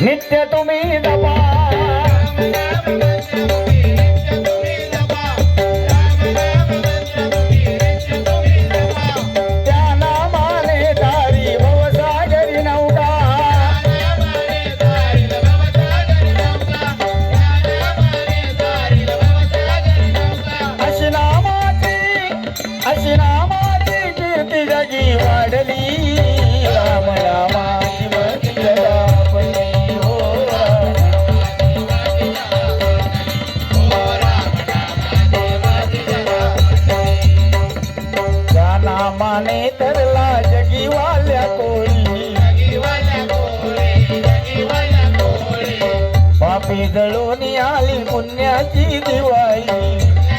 नित्य तुम्ही जपा जळून आली पुण्याची दिवाळी.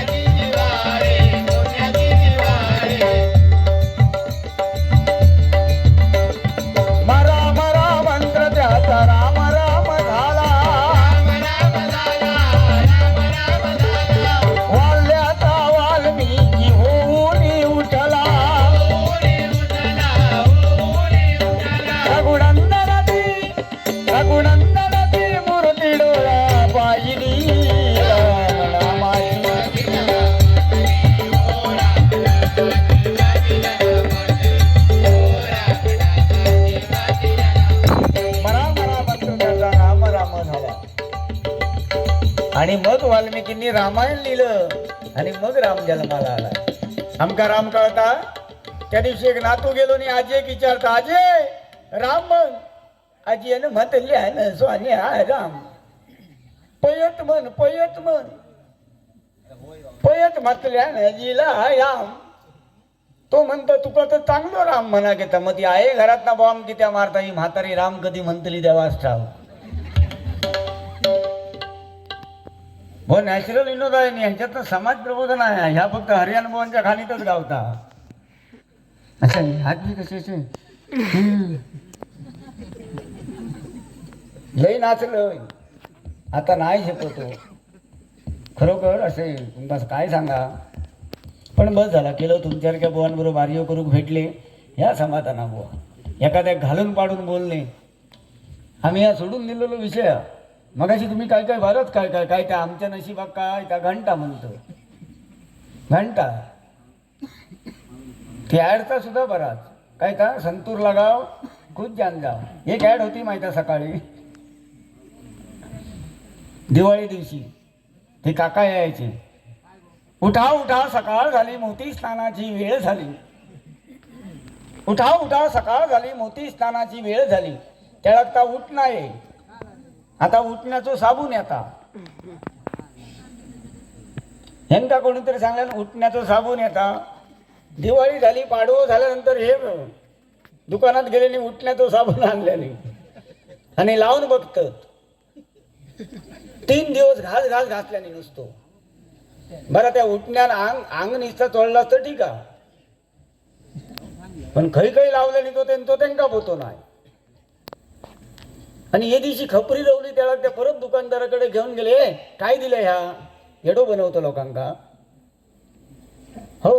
आणि मग वाल्मिकींनी रामायण लिहिलं. आणि मग राम जन्माला आला. आमका राम कळता? त्या दिवशी एक नातू गेलो आणि आजी एक विचारता आजे राम मग आजी यानं म्हटली आहे ना स्वानी हाय राम. पयत म्हण पयत म्हण. पयत म्हटल्या ना आजीला राम. तो म्हणतो तुका तर चांगलो राम म्हणा घेता मग ती आहे घरात ना बॉम्ब कित्या मारता? ही म्हातारी राम कधी म्हणतली देवास ठाव हो नॅचरल विनोद आहे यांच्यात तर समाज प्रबोधन आहे. ह्या फक्त हरियाण खालीतच गावता. अच्छा हात बी कशाचे असे लई नाचलं आता नाही शिकवतो. खरोखर असे बस काय सांगा? पण बस झाला केलं तुमच्यासारख्या बुवांबरोबर आर्य करूक भेटले. ह्या समाधाना बुवा एखाद्या घालून पाडून बोलणे. आम्ही हा सोडून दिलेलो विषय. मगाशी तुम्ही काय काय भरत काय काय काय त्या आमच्या नशिबात काय त्या घंटा म्हणतो. घंटा. ती ॲडचा सुद्धा बराच. काय का? संतूर लगाव खुद जान जाव. एक ॲड होती माहिती सकाळी. दिवाळी दिवशी. ते काका यायचे. उठा उठा सकाळ झाली मोती स्नानाची वेळ झाली. उठा उठा सकाळ झाली मोती स्नानाची वेळ झाली. त्याला लागता उठ नाही आता उठण्याचं साबून येता ह्यांका कोणीतरी सांगलं उठण्याचं साबून येता दिवाळी झाली पाडवो झाल्यानंतर हे दुकानात गेलेली उठण्याचं साबून आणल्याने आणि लावून बघतात तीन दिवस घास घास घासल्याने नुसतो. बरं त्या उठण्यान आंग आंग निसता चोळला तर ठीक आहे. पण खै खै लावल्याने तो त्यांचा तो त्यांका पोतो नाही? आणि हे दिवशी खपरी लावली त्याला त्या परत दुकानदाराकडे घेऊन गेले. काय दिलं ह्या? येडो बनवतो लोकांका. हो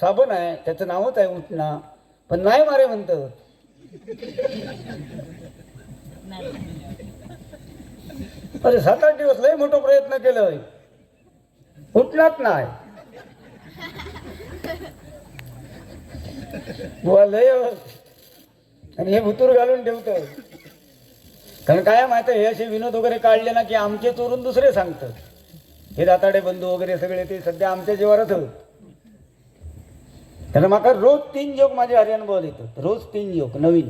साबण आहे त्याचं नावच आहे उठणा. पण नाही मारे म्हणतं. अरे सात आठ दिवस लय मोठा प्रयत्न केलं उठलाच नाही. बुवा लय आणि हे भुतूर घालून ठेवतो कारण काय माहिती हे असे विनोद वगैरे काढले ना की आमचे चोरून दुसरे सांगतात. हे दाताडे बंधू वगैरे सगळे ते सध्या आमच्या जीवारच होत त्यानं माका रोज तीन जोक माझे हरियाण बोल येतात रोज तीन जोक नवीन.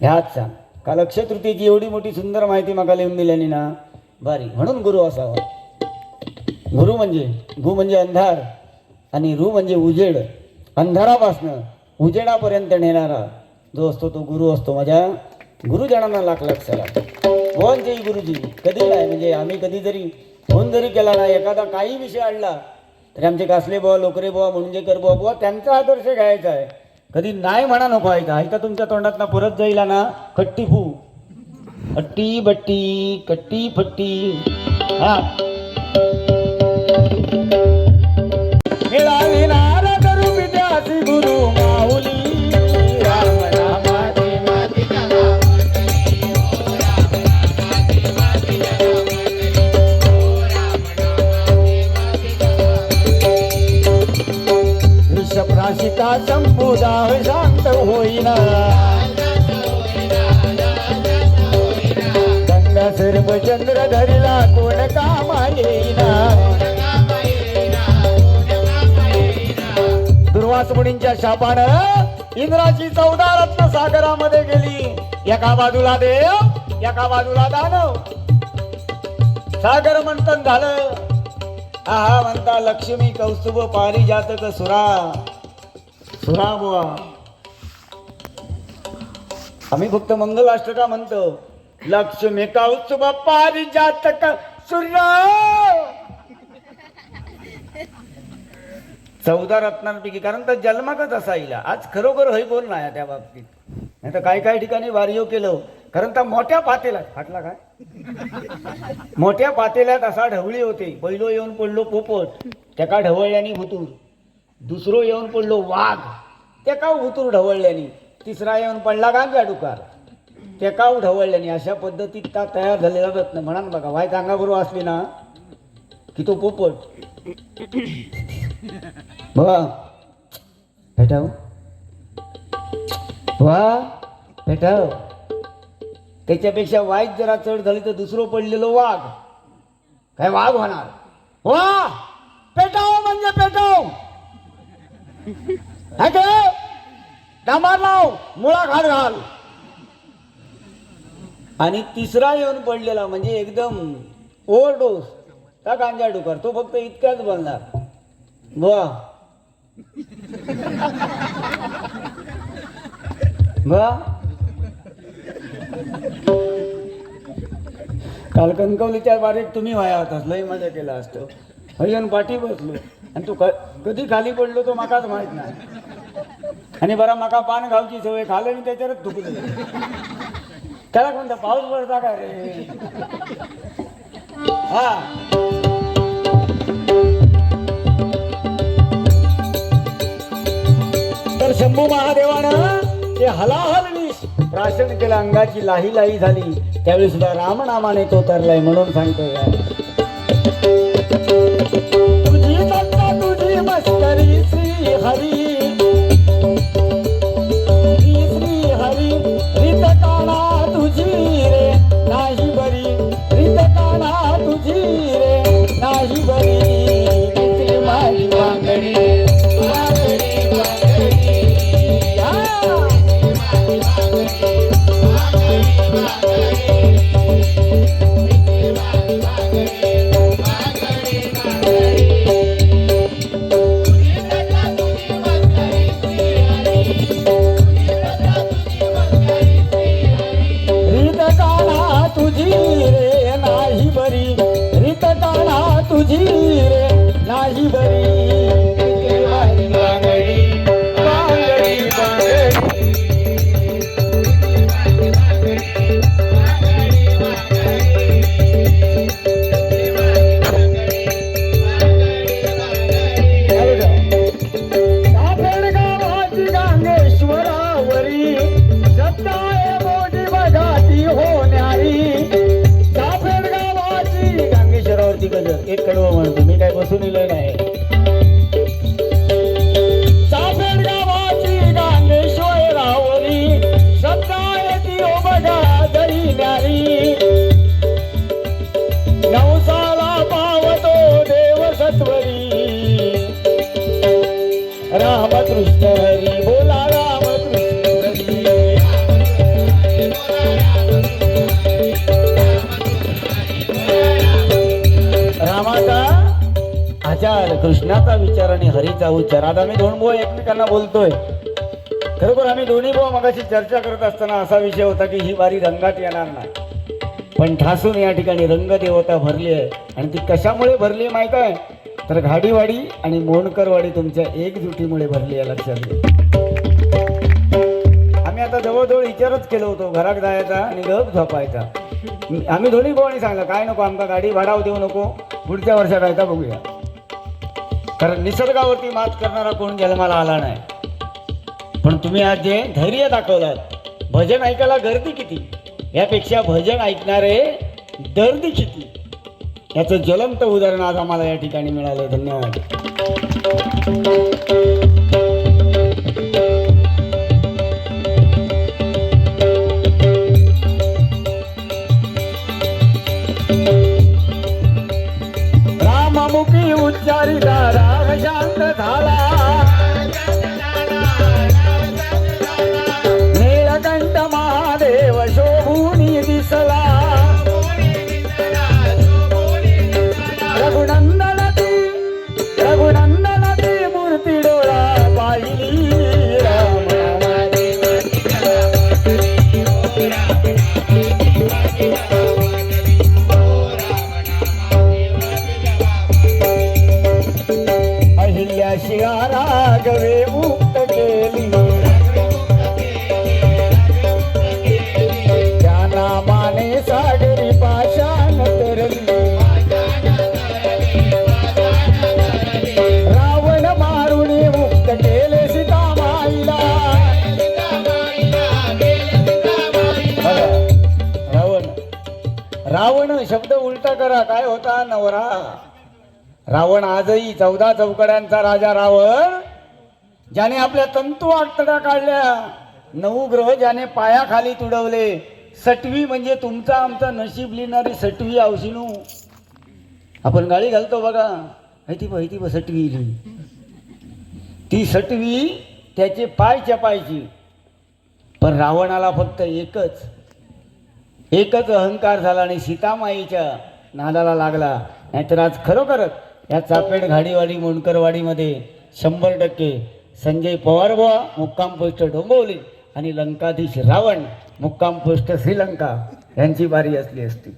ह्याच सांग. का लक्षतृतीची तृतीची एवढी मोठी सुंदर माहिती माका लिहून दिल्यानी ना भारी. म्हणून गुरु असावा. गुरु म्हणजे गु म्हणजे अंधार आणि रू म्हणजे उजेड. अंधारापासनं उजेडापर्यंत नेणारा जो असतो तो गुरु असतो माझ्या गुरुजनांना लाख लाख सला भुवनचे गुरुजी. कधी नाही म्हणजे आम्ही कधी जरी फोन जरी केला ना एखादा काही विषय आणला तरी आमचे कासले बुवा लोकरे बुवा मुंजेकर बुवा बुवा त्यांचा आदर्श घ्यायचा आहे. कधी नाही म्हणा नको ऐका ऐका तुमच्या तोंडात ना परत जाईल ना कट्टी फू. अट्टी बट्टी कट्टी फट्टी. हा. मिळाली गुरु माऊली. शंभू शांत होईना. सर्व चंद्र कोण कामा येईना. मुनींच्या शापानं इंद्राची चौदा रत्न सागरामध्ये गेली. एका बाजूला देव एका बाजूला दानव. सागर मंथन झालं. आहा म्हणता लक्ष्मी कौस्तुभ पारिजातक सुरा. सुरा बुवा आम्ही फक्त मंगलाष्टका म्हणतो. लक्ष्मी कौस्तुभ पारिजातक सुरा चौदा रत्नांपैकी कारण तर जन्माकच असायला. आज खरोखर हय बोल नाही त्या बाबतीत. नाही तर काही काही ठिकाणी वारियो केलं. कारण त्या मोठ्या पातेल्यात फाटला काय? मोठ्या पातेल्यात असा ढवळी होते. पहिलो येऊन पडलो पोपट. त्याका ढवळल्यानी हुतूर दुसरो येऊन पडलो वाघ. त्याका हुतूर ढवळल्यानी तिसरा येऊन पडला गांजा डुकार. त्याका ढवळल्यानी अशा पद्धतीत त्या तयार झालेला रत्न. म्हणा बघा वाय चांगा बरोबर असली ना की तो पोपट. वा भेटाव वा भेटाव त्याच्यापेक्षा वाईट जरा चढ झाली तर दुसरं पडलेलो वाघ. काय वाघ होणार? वा! पेटाव म्हणजे पेटाव! डांबार लाव मुळा घाल घाल. आणि तिसरा येऊन पडलेला म्हणजे एकदम ओव्हरडोस का गांजा डुकर? तो फक्त इतक्याच बोलणार. बुवा काल कणकवलीच्या बारीक तुम्ही व्हाया होतास लई मजा केला असतो. हरिजन पाठी बसलो. आणि तू कधी खाली पडलो तो माकाच माहीत नाही. आणि बरा माका पान घावची सवय खाल्लं आणि त्याच्यावरच दुखलं त्याला कोणता पाऊस पडता का रे? हा. तर शंभू महादेवानं ते हलाहल प्राशन केलं अंगाची लाही लाही झाली. त्यावेळी सुद्धा रामनामाने तो तरलाय म्हणून सांगतोय. तुझी मस्करी श्री हरी। श्री हरी रित काना तुझी रे नाही बरी रित काना तुझी रे नाही बरी। कृष्णाचा विचार आणि हरीचा उच्चार. आता आम्ही दोन भाऊ एकमेकांना बोलतोय. खरोखर आम्ही दोन्ही भाऊ मगाशी चर्चा करत असताना असा विषय होता की ही वारी रंगात येणार नाही. पण ठासून या ठिकाणी रंगदेवता भरली आहे. आणि ती कशामुळे भरली आहे माहीत आहे? तर घाडीवाडी आणि मोणकरवाडी तुमच्या एकजुटीमुळे भरली आहे लक्षात घे आम्ही आता जवळजवळ विचारच केलो होतो घरात जायचा आणि गप झोपायचा. आम्ही दोन्ही आणि सांगलं काय नको आमका गाडी भाडाव देऊ नको. पुढच्या वर्षात जायचा बघूया. कारण निसर्गावरती मात करणारा कोण जन्माला आला नाही. पण तुम्ही आज जे धैर्य दाखवलात भजन ऐकायला गर्दी किती? यापेक्षा भजन ऐकणारे दर्दी किती? याचं ज्वलंत उदाहरण आज आम्हाला या ठिकाणी मिळालं. धन्यवाद. चारी दारा राग शांत झाला शब्द उलटा करा. काय होता? नवरा. रावण आजही चौदा चौकड्यांचा राजा रावण. ज्याने आपल्या तंतू आटडा काढल्या. नऊ ग्रह ज्याने पायाखाली तुडवले. सटवी म्हणजे तुमचा आमचा नशीब लिहिणारी सटवी औशिनू आपण गाळी घालतो बघा. हैती ब हैती ब सटवी लिही. ती सटवी त्याचे पाय चपायची. पण रावणाला फक्त एकच. एकच अहंकार झाला आणि सीतामाईच्या नादाला लागला. नाहीतर आज खरोखरच या चापेड घाडीवाडी मुणकरवाडीमध्ये शंभर टक्के. संजय पवार बुवा मुक्काम पोस्ट डोंबवली आणि लंकाधीश रावण मुक्काम पोस्ट श्रीलंका यांची बारी असली असती.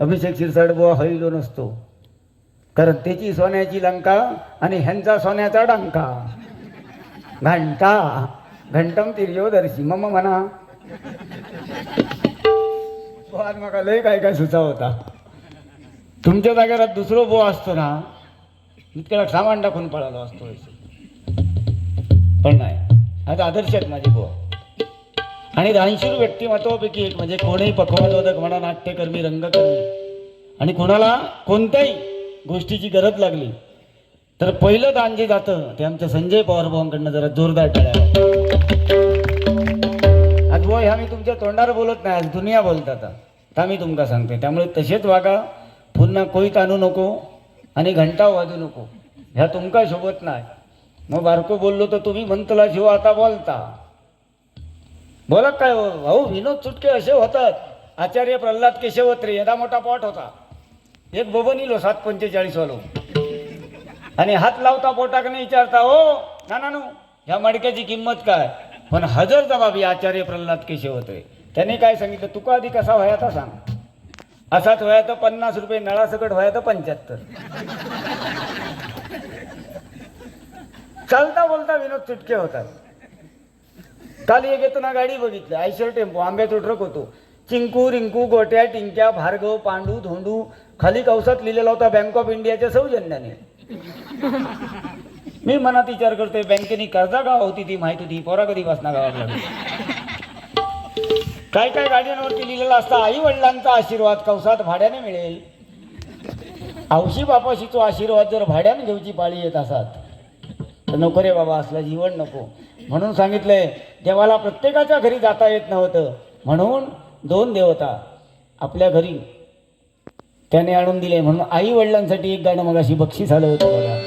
अभिषेक शिरसाट बुवा हळीलो नसतो. कारण त्याची सोन्याची लंका आणि ह्यांचा सोन्याचा डंका. घंटा घंटम तिर्योदर्शी मम म्हणा तो आज म्हाका लय काय काय सुचा होता. तुमच्या जागेवर दुसरो बो असतो ना इतक्याला सामान टाकून पळालो असतो पण नाही. आता आदर्श आहेत माझे बो आणि ऐंशी व्यक्तिमत्वापैकी एक म्हणजे कोणीही पकवानोदक म्हणा नाट्यकर्मी रंगकर्मी. आणि कोणाला कोणत्याही गोष्टीची गरज लागली तर पहिलं दान जे जातं ते आमच्या संजय पवार भावांकडनं जरा जोरदार टाळ्या. आज हा मी तुमच्या तोंडावर बोलत नाही आज दुनिया बोलत आता. हा मी तुमका सांगते. त्यामुळे तसेच वागा पुन्हा कोईत आणू नको आणि घंटा वाजू नको. ह्या तुमका शोभत नाही. मग बारको बोललो तर तुम्ही म्हणतला शिव आता बोलता. बोला काय हो? भाऊ विनोद चुटके असे होतात. आचार्य प्रल्हाद केशवत्रे एदा मोठा पॉट होता. एक बबन इलो हो, सात पंचेचाळीस वालो. आणि हात लावता पोटाकने विचारता हो ना ह्या मडक्याची किंमत काय? पण हजर जबाबी आचार्य प्रल्हाद केशवत्रे त्याने काय सांगितलं? तुका आधी कसा व्हाया तर सांग. असाच व्हाया तर पन्नास रुपये नळासकट व्हाया तर पंच्याहत्तर. चालता बोलता विनोद चुटके होतात. काल एक येताना गाडी बघितली आयशर टेम्पो आंब्याचा ट्रक होतो. चिंकू रिंकू गोट्या टिंक्या भार्गव पांडू धोंडू खाली कवसात लिहिलेला होता बँक ऑफ इंडियाच्या सौजन्याने. मी मनात विचार करतोय बँकेने कर्जा गाव होती ती माहिती होती पोरा कधी वासना गावात लागली? काय काय गाड्यांवरती लिहिलेलं असतं आई वडिलांचा आशीर्वाद कवसात भाड्याने मिळेल. औशी बापाशीचो आशीर्वाद जर भाड्याने घेऊची पाळी येत असात तर नको रे बाबा असलं जीवन नको. म्हणून सांगितलंय देवाला प्रत्येकाच्या घरी जाता येत नव्हतं. म्हणून दोन देवता आपल्या घरी त्याने आणून दिले. म्हणून आई वडिलांसाठी एक गाणं मग अशी बक्षीस आलं होतं बघा.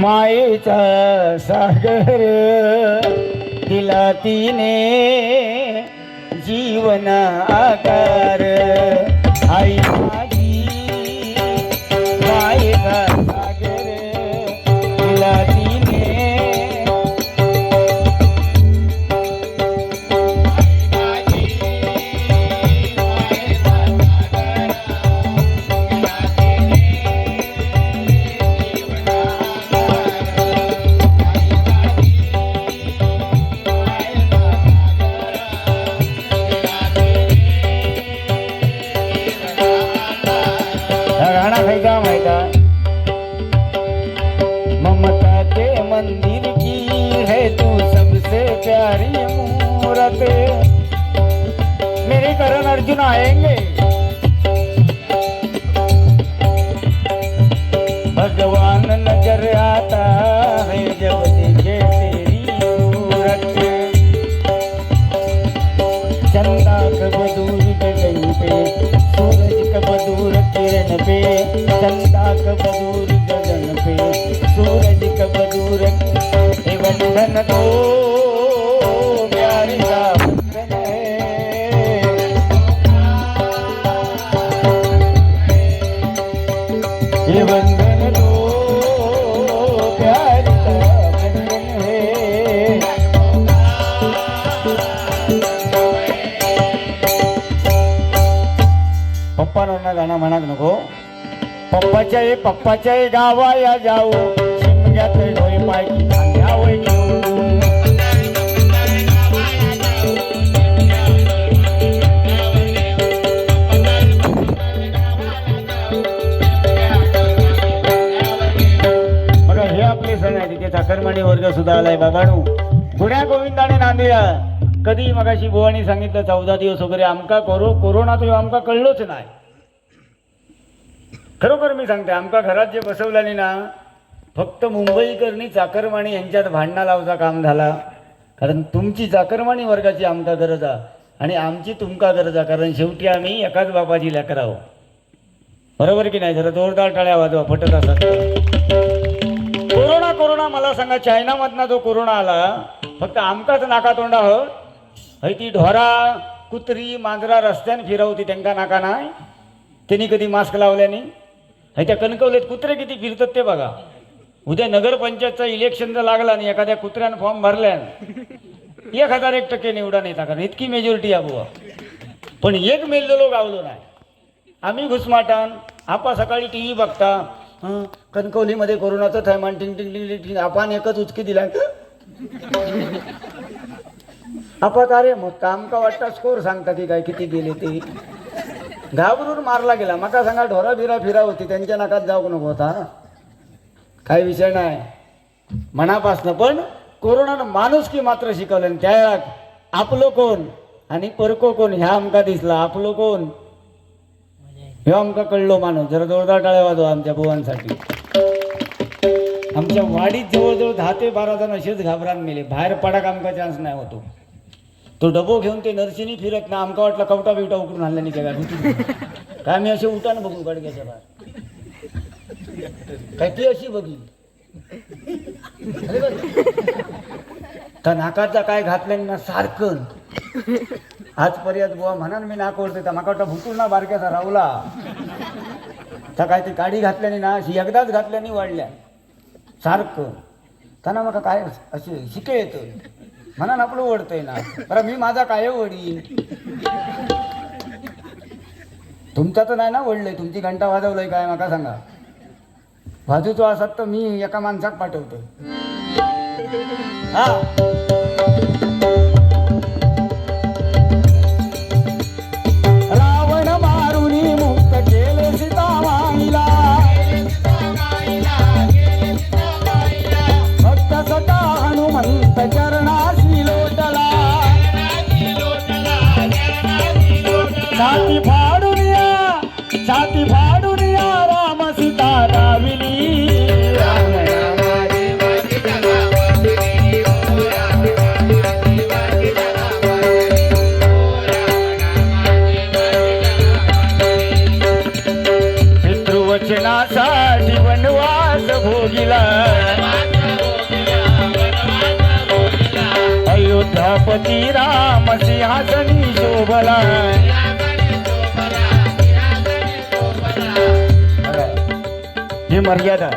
मायेचा सागर दिला तिने जीवन आकार. आई गाणं म्हणाक नको पप्पाच्या पप्पाच्या गावा या जाऊ शिमग्यात डोळे पाय बघा हे आपले सण आहे तिथे साखरमाणी वर्ग सुद्धा आलाय बाबाणू गुण्या गोविंदाने नांदिया. कधी मगाशी बुवानी सांगितलं चौदा दिवस वगैरे आमका कोरो कोरोना तो आमका कळलोच नाही. खरोखर मी सांगते आमका घरात जे बसवल्याने ना फक्त मुंबईकरणी चाकरमाणी यांच्यात भांडणा लावचा काम झाला. कारण तुमची चाकरमाणी वर्गाची आमका गरज आहे आणि आमची तुमका गरज आहे. कारण शेवटी आम्ही एकाच बापाची लेकरं आहो बरोबर की नाही? जरा जोरदार टाळ्या वाजवा फटत असत कोरोना कोरोना मला सांगा चायनामधना जो कोरोना आला फक्त आमकाच नाका तोंडा हो हय ती ढोरा कुत्री मांजरा रस्त्यान फिरवती त्यांका नाका नाही? त्यांनी कधी मास्क लावल्याने हय त्या कणकवलेत कुत्रे किती फिरतात ते बघा. उद्या नगरपंचायतचा इलेक्शन जर लागला आणि एखाद्या कुत्र्यानं फॉर्म भरल्यान एक हजार एक टक्के निवडा नाही कारण इतकी मेजॉरिटी आहे बुवा. पण एक मेलेलो गावलो नाही. आम्ही घुसमाटान आपा सकाळी टी व्ही बघता कणकवलीमध्ये कोरोनाचं थैमान टिंग टिंग टिंग टिंग आपण एकच उचकी दिला. आपा अरे मग काम का वाटता? स्कोर सांगता की काय? किती गेले ते? घाबरून मारला गेला. मका सांगा ढोरा बिरा फिरा होती. त्यांच्या नाकात जाऊ नको होता. काय विषय नाही. मनापासनं. पण कोरोनानं माणूस की मात्र शिकवलं आणि त्या आपलं कोण आणि परको कोण ह्या आमका दिसला. आपलं कोण? हे आमका कळलो माणूस. जरा जोरदार टाळ्या वाजवा आमच्या बुवांसाठी. आमच्या वाडीत जवळजवळ दहा ते बारा जण असेच घाबरान मेले बाहेर पडाक आमका चान्स नाही होतो. तो डबो घेऊन ते नर्सिनी फिरत ना आमका वाटला कवटा बिवटा उकरून आणला नाही काय भीती काय मी असे उठान बघून गडग्याच्या बाहेर. काय ती अशी बघी. त्या नाकाचा काय घातलं ना सारखं. आजपर्यंत बुवा म्हणा मी नाक ओढते तर माका वाटतं भुकून ना बारक्याचा रावला त्या काय ती काडी घातल्याने ना अशी एकदाच घातल्याने वाढल्या. सारखं. त्यांना मग काय असे शिके येतं म्हणा आपलं ओढतोय ना. बरं मी माझा काय ओढीन तुमचा तर नाही ना ओढलंय तुमची घंटा वाजवलंय काय माका सांगा. वाजूचो असत तर मी एका माणसाक पाठवतो हा. पितृवचनासाठी वनवास भोगिला. अयोध्यापती राम सिंहासनी शोभला. ही मर्यादा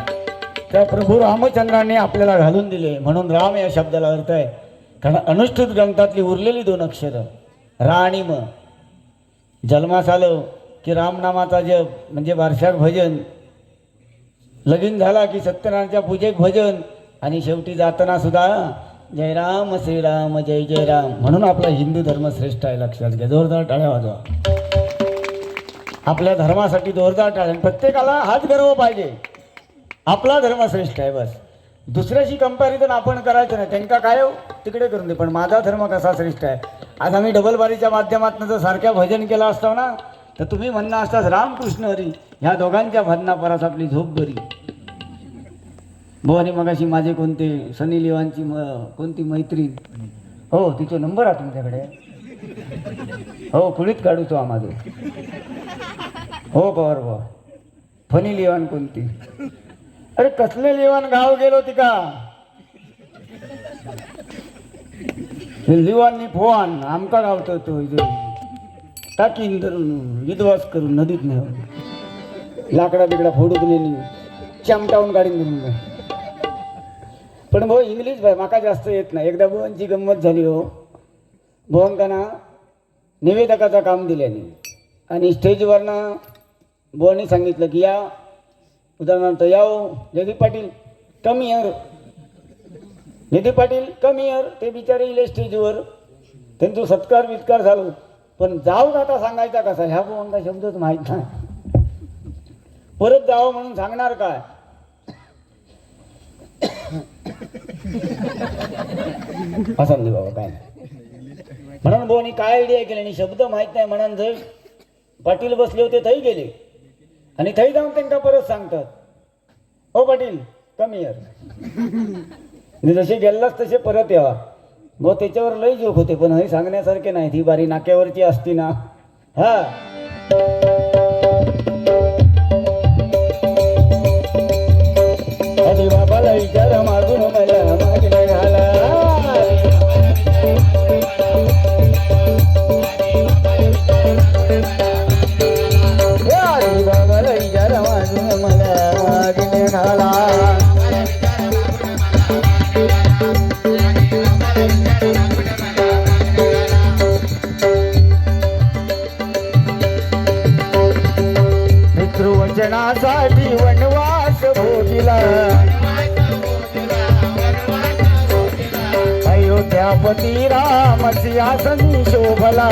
त्या प्रभू रामचंद्राने आपल्याला घालून दिले. म्हणून राम या शब्दाला अर्थ आहे कारण अनुष्ठित ग्रंथातली उरलेली दोन अक्षरं राणी म जन्मास आलं की रामनामाचा जप म्हणजे वार्षाक भजन लगीन झाला की सत्यनारायणच्या पूजेक भजन आणि शेवटी जाताना सुद्धा जय राम श्रीराम जय जय राम म्हणून आपला हिंदू धर्म श्रेष्ठ आहे लक्षात घ्या. जोरदार टाळ्या वाजवा. आपल्या धर्मासाठी जोरदार टाळ्या. आणि प्रत्येकाला हाच गर्व पाहिजे. आपला धर्म श्रेष्ठ आहे बस. दुसऱ्याशी कंपॅरिझन आपण करायचं नाही. त्यांका काय हो? तिकडे करून दे. पण माझा धर्म कसा श्रेष्ठ आहे? आज आम्ही डबल बारीच्या माध्यमातून जर सारख्या भजन केलं असतं ना तर तुम्ही म्हणणं असताच रामकृष्ण हरी ह्या दोघांच्या भजना परत आपली झोप बरी. भवानी मगाशी माझे कोणते सनी लिवांची म कोणती मैत्रीण हो तिचा नंबर आहे तुमच्याकडे. हो कुळीत काढू तो आम्हाला. हो पवार भाऊ फनी लिवान कोणती? अरे कसले लिवान गाव गेलो तिका? लिवाननी फोन आमका गावतो तो इथे. टाकीन धरून विधवास करून नदीत नाही लाकडा बिकडा फोडूक नेली. चमटावून काढीन धरून पण भाऊ इंग्लिश भाई माका जास्त येत नाही. एकदा भुवनची गंमत झाली हो. भुवन त्यांना निवेदकाचं काम दिल्याने आणि स्टेजवरनं भुवनी सांगितलं की या उदाहरणार्थ याओ जयदीप हो, पाटील कम इयर जयदीप पाटील कमी इयर ते बिचारे इले स्टेजवर त्यांचा सत्कार वित्कार झालो. पण जाऊ का आता सांगायचा कसा? ह्या भुवनचा शब्दच माहीत नाही. परत जावं म्हणून सांगणार काय? असं नाही बाबा काय नाही. म्हणून भाऊनी काय आयडिया केली? आणि शब्द माहीत नाही म्हणून जर पाटील बसले होते थंय गेले. आणि थंय जाऊन त्यांना परत सांगतात. हो पाटील कमी यार जसे गेलाच तसे परत यावा. भाऊ त्याच्यावर लय जोक होते पण हे सांगण्यासारखे नाही ती बारी नाक्यावरची असती ना. हा. बाबाला विचार मागून मला मागणे घाला पितृवचनासाठी वनवास भोगिला अयोध्यापती राम सिंहासनी शोभला.